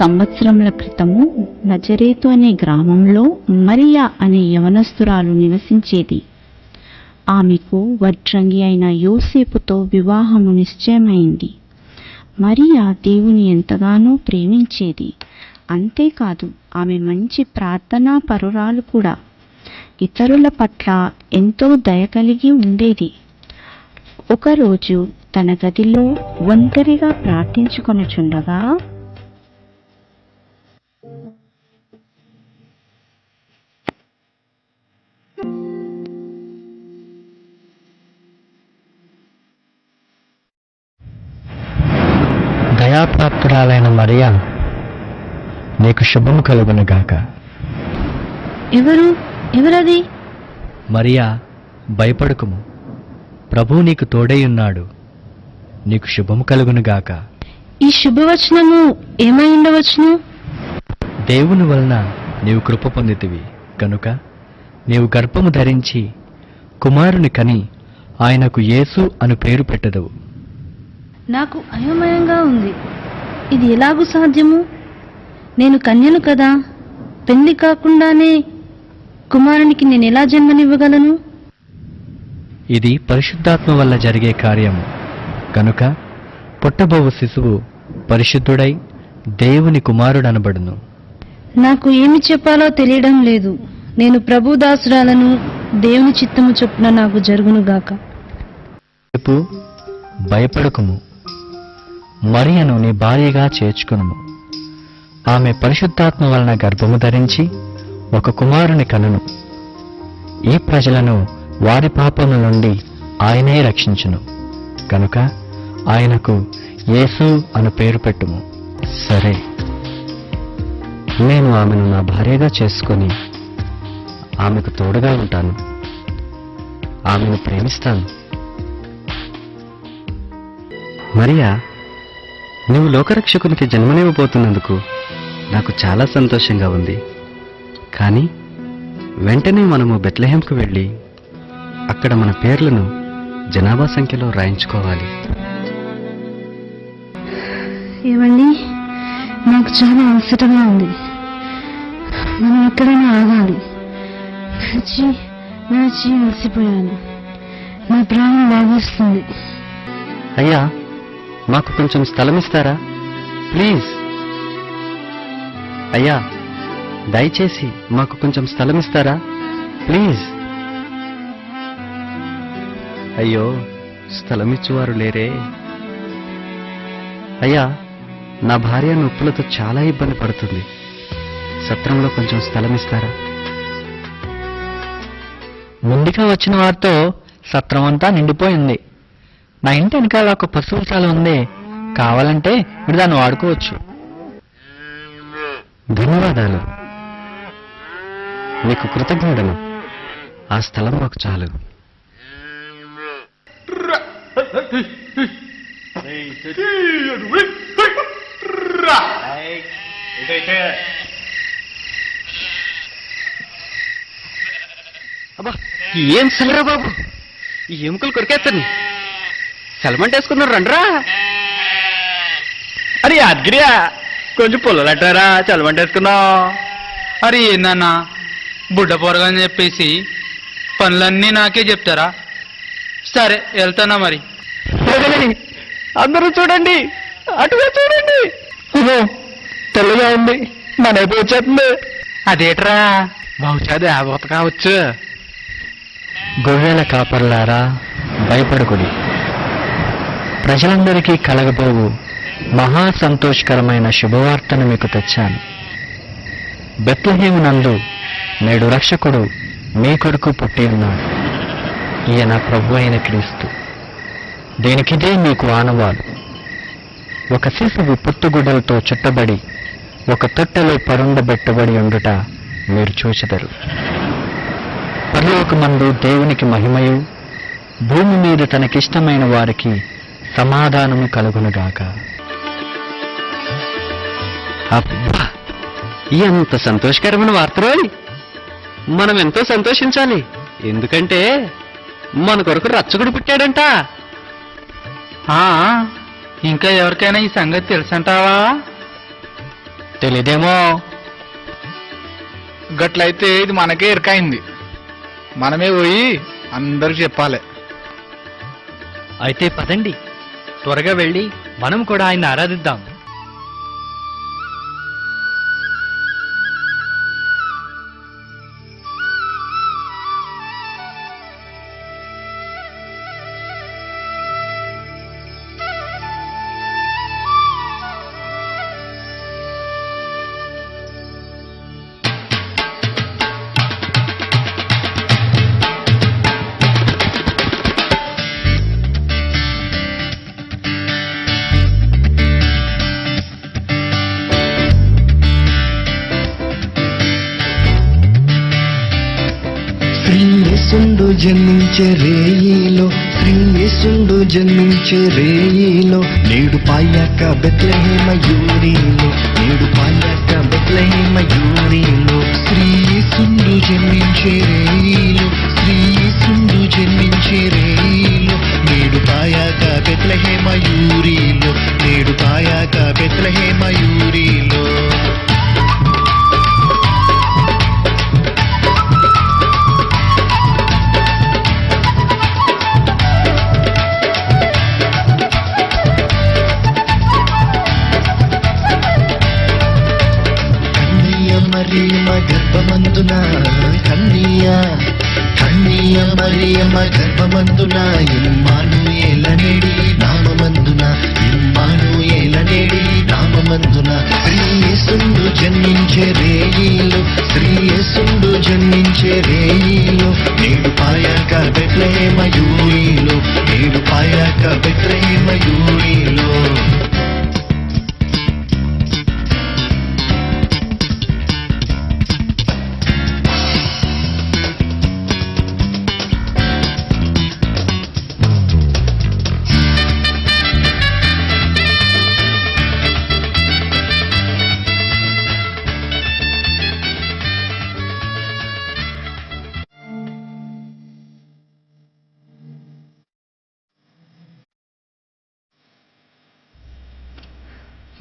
సంవత్సరముల క్రితము నజరేతు అనే గ్రామంలో మరియా అనే యవనస్తురాలు నివసించేది. ఆమెకు వడ్రంగి అయిన యోసేపుతో వివాహము నిశ్చయమైంది. మరియా దేవుని ఎంతగానో ప్రేమించేది. అంతేకాదు ఆమె మంచి ప్రార్థనా పరురాలు కూడా. ఇతరుల పట్ల ఎంతో దయ కలిగి ఉండేది. ఒకరోజు తన గదిలో ఒంటరిగా ప్రార్థించుకొనుచుండగా దయాప్రాప్తురాలైన మరియా నీకు శుభము కలుగునుగాక. ఎవరు? ఎవరది? మరియా భయపడకుము. ప్రభు నీకు తోడైయున్నాడు నీకు శుభము కలుగునుగాక. ఈ శుభవచనము ఏమై ఉండవచ్చును? దేవుని వలన నీవు కృప పొందితివి. కనుక నీవు గర్భము ధరించి కుమారుని కని ఆయనకు యేసు అను పేరు పెట్టదవు. నాకు అయోమయంగా ఉంది. ఇది ఎలాగూ సాధ్యము? నేను కన్యను కదా. పెళ్ళి కాకుండానే కుమారునికి నేను ఎలా జన్మనివ్వగలను? ఇది పరిశుద్ధాత్మ వల్ల జరిగే కార్యము. కనుక పుట్టబోవు శిశువు పరిశుద్ధుడై దేవుని కుమారుడనబడును. నాకు ఏమి చెప్పాలో తెలియడం లేదు. నేను ప్రభుదాసురాలను దేవుని చిత్తము చొప్పున నాకు జరుగునుగాక. రేపు భయపడకుము. మరియను నీ భార్యగా చేర్చుకును ఆమె పరిశుద్ధాత్మ వలన గర్భము ధరించి ఒక కుమారుని కనును. ఈ ప్రజలను వారి పాపముల నుండి ఆయనే రక్షించును. కనుక ఆయనకు యేసు అను పేరు పెట్టుము. సరే. నేను ఆమెను నా భార్యగా చేసుకొని ఆమెకు తోడుగా ఉంటాను. ఆమెను ప్రేమిస్తాను. మరియా నువ్వు లోకరక్షకునికి జన్మనివ్వబోతున్నందుకు నాకు చాలా సంతోషంగా ఉంది. కానీ వెంటనే మనము బెత్లహేంకు వెళ్ళి అక్కడ మన పేర్లను జనాభా సంఖ్యలో రాయించుకోవాలి. ఏమండి? నాకు చాలా అలసటగా ఉంది. మనం ఎక్కడైనా ఆగాలి. నడిచి నడిచి అలసిపోయాను. నా ప్రాణం లాగేస్తుంది. అయ్యా మాకు కొంచెం స్థలం ఇస్తారా ప్లీజ్. అయ్యా దయచేసి మాకు కొంచెం స్థలం ఇస్తారా ప్లీజ్. అయ్యో స్థలం లేరే. అయ్యా నా భార్య నొప్పులతో చాలా ఇబ్బంది పడుతుంది. సత్రంలో కొంచెం స్థలం ఇస్తారా ముందుగా వచ్చిన వారితో సత్రం అంతా నిండిపోయింది. నా ఇంటి వెనకాల ఒక పశువుల ఉంది. కావాలంటే మీరు దాన్ని వాడుకోవచ్చు. ధన్యవాదాలు. మీకు కృతజ్ఞతలు. ఆ స్థలం మాకు చాలు. అబ్బా ఏం సలరా బాబు ఈ ఎముకలు కొరికేస్తాను. సెలమంట వేసుకున్నారు రండ్రా. అరే యాదగిరియా కొంచెం పుల్లలట్టారా వేసుకుందాం అరే ఏందన్నా బుడ్డ పొరగని చెప్పేసి పనులన్నీ నాకే చెప్తారా? సరే వెళ్తానా మరి? అందరూ చూడండి అటుగా చూడండి. తెల్లగా ఉంది మన వచ్చేస్తుంది. అదేట్రా బహుశా దేవత కావచ్చు. గొర్రెల కాపర్లారా భయపడకుడి. ప్రజలందరికీ కలగబోవు మహా సంతోషకరమైన శుభవార్తను మీకు తెచ్చాను. బెత్లహేమునందు నేడు రక్షకుడు మీ కొడుకు పుట్టి ఉన్నాడు. ఈయన ప్రభు అయిన క్రీస్తు. దీనికిదే మీకు ఆనవాలు. ఒక శిశువు పుట్టుగుడ్డలతో చుట్టబడి ఒక తొట్టెలో పరుండబెట్టబడి ఉండుట మీరు చూచెదరు. పరలోకమందు దేవునికి మహిమయు భూమి మీద తనకిష్టమైన వారికి సమాధానము కలుగునుగాక అబ్బా ఎంత సంతోషకరమైన వార్తరోయ్ మనం ఎంతో సంతోషించాలి. ఎందుకంటే మన కొరకు రచ్చకుడు పుట్టాడంట. ఇంకా ఎవరికైనా ఈ సంగతి తెలుసంటావా? తెలియదేమో గట్లయితే ఇది మనకే ఇరకైంది. మనమే పోయి అందరికి చెప్పాలి. అయితే పదండి. త్వరగా వెళ్ళి మనం కూడా ఆయన ఆరాధిద్దాం. జన్మించే రేయిలో శ్రీయేసుండు జన్మించే రేయిలో నేడు పాయాక బెత్లహేమ యూరిలో నేడు పాయాక బెత్లహేమ యూరిలో శ్రీయేసుండు జన్మించే రేయిలో శ్రీయేసుండు జన్మించే రేయిలో నేడు పాయాక బెత్లహేమ యూరిలో నేడు పాయాక బెత్లహేమ యూరిలో. గర్భమందున నామమందున ఇమ్మాను నామమందున శ్రీయేసుండు జన్మించే రేయిలో శ్రీయేసుండు జన్మించే రేయిలో నేడు పాయాక బెట్లహేమ యూరిలో నేడు పాయాక బెట్లహేమ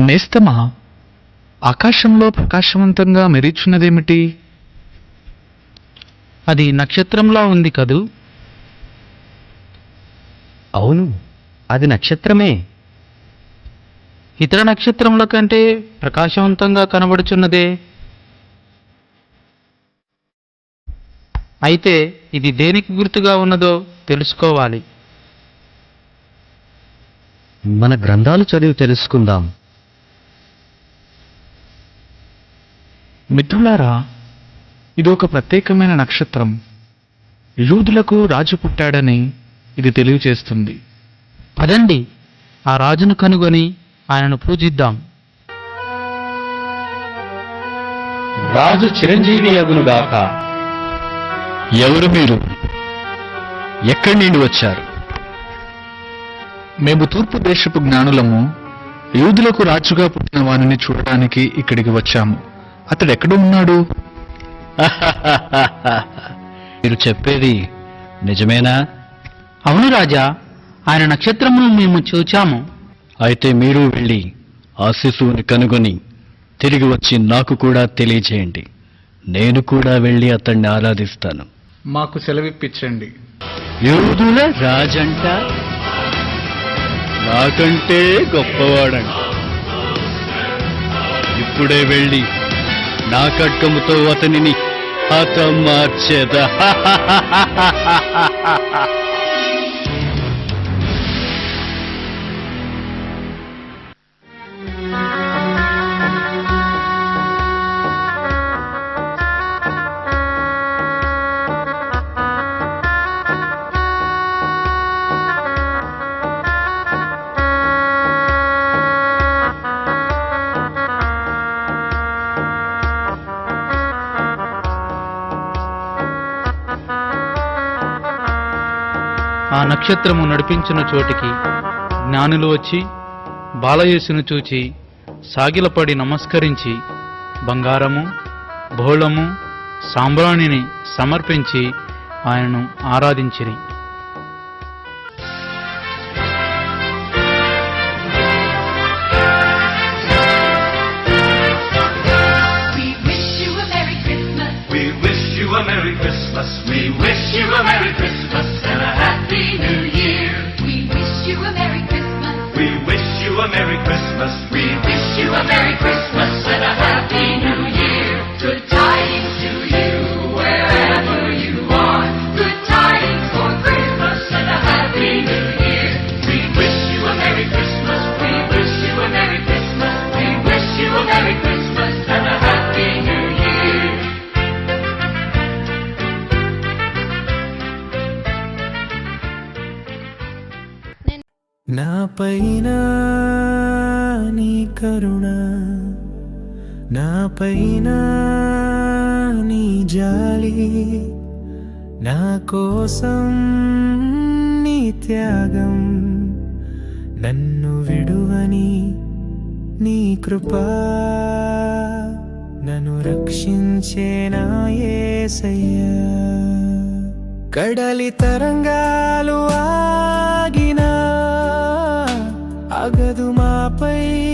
నేస్తమా? ఆకాశంలో ప్రకాశవంతంగా మెరీచున్నదేమిటి అది నక్షత్రంలా ఉంది కదూ? అవును అది నక్షత్రమే. ఇతర నక్షత్రముల కంటే ప్రకాశవంతంగా కనబడుచున్నదే. అయితే ఇది దేనికి గుర్తుగా ఉన్నదో తెలుసుకోవాలి. మన గ్రంథాలు చదివి తెలుసుకుందాం. మిత్రులారా ఇది ఒక ప్రత్యేకమైన నక్షత్రం. యూదులకు రాజు పుట్టాడని ఇది తెలియచేస్తుంది. పదండి ఆ రాజును కనుగొని ఆయనను పూజిద్దాం. రాజు చిరంజీవి అగునుగాక ఎవరు మీరు? ఎక్కడి నుండి వచ్చారు? మేము తూర్పు దేశపు జ్ఞానులము. యూదులకు రాజుగా పుట్టిన వానిని చూడడానికి ఇక్కడికి వచ్చాము. అతడు ఎక్కడ ఉన్నాడు మీరు చెప్పేది నిజమేనా? అవును రాజా ఆయన నక్షత్రమును మేము చూచాము. అయితే మీరు వెళ్ళి ఆ శిశువుని కనుగొని తిరిగి వచ్చి నాకు కూడా తెలియజేయండి. నేను కూడా వెళ్ళి అతన్ని ఆరాధిస్తాను. మాకు సెలవిప్పించండి. యూదుల రాజంట? నాకంటే గొప్పవాడంట. ఇప్పుడే వెళ్ళి నా ఖడ్గముతో అతనిని హతమార్చెద ఆ నక్షత్రము నడిపించిన చోటికి జ్ఞానులు వచ్చి బాలయేసును చూచి సాగిలపడి నమస్కరించి బంగారము బోళము సాంబ్రాణిని సమర్పించి ఆయనను ఆరాధించిరి. wish you a Merry Christmas and a Happy New Year. Good tidings to you wherever you are. Good tidings for Christmas and a Happy New Year. We wish you a Merry Christmas. We wish you a Merry Christmas. We wish you a Merry Christmas and a Happy New Year. నా పైన నీ కరుణ నా పైన నీ జాలి నా కోసం నీ త్యాగం నన్ను విడువని నీ కృపా నన్ను రక్షించే నా ఏసయ్యా. కడలి తరంగాలు ఆగినా అగదు 回忆